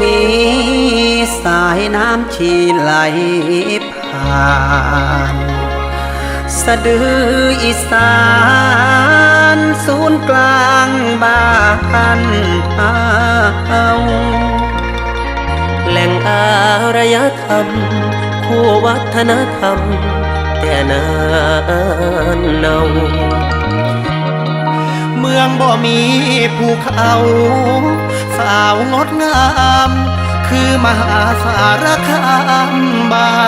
มีสายน้ำชีไหลผ่าน สะดืออีสานศูนย์กลางบ้านเฮาแหล่งอารยธรรม คู่วัฒนธรรม แต่นานเนาเมืองบ่มีภูเขา สาวงดงาม คือมหาสารคามบ้าน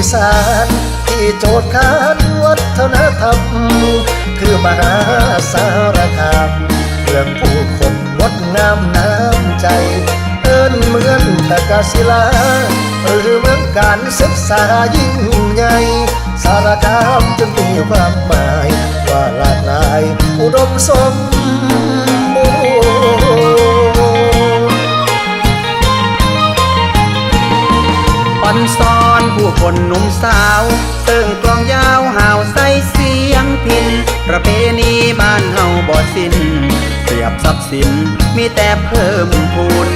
อีสาน ที่โจทย์ขานวัฒนธรรม คือมหาสารคามเมืองผู้คนงดงามน้ำใจ เอิ้นเหมือนตะกาศิลา หรือเมืองการศึกษายิ่งใหญ่ สารคามจึงมีความหมาย ว่าหลากหลาย อุดมสม ผู้คนหนุ่มสาวเสิ่งกลองยาวห่าวใส่เสียงพิน ประเพณีบ้านเฮาบ่สิ้นเปรียบทรัพย์สินมีแต่เพิ่มพูน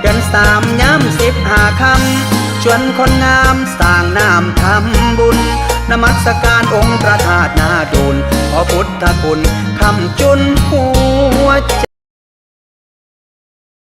เดือนสามย้ำสิบห้าคำชวนคนงามสร้างน้ำทำบุญนมัสการองค์พระธาตุนาดูลขอพุทธคุณคำจุนหัวใจ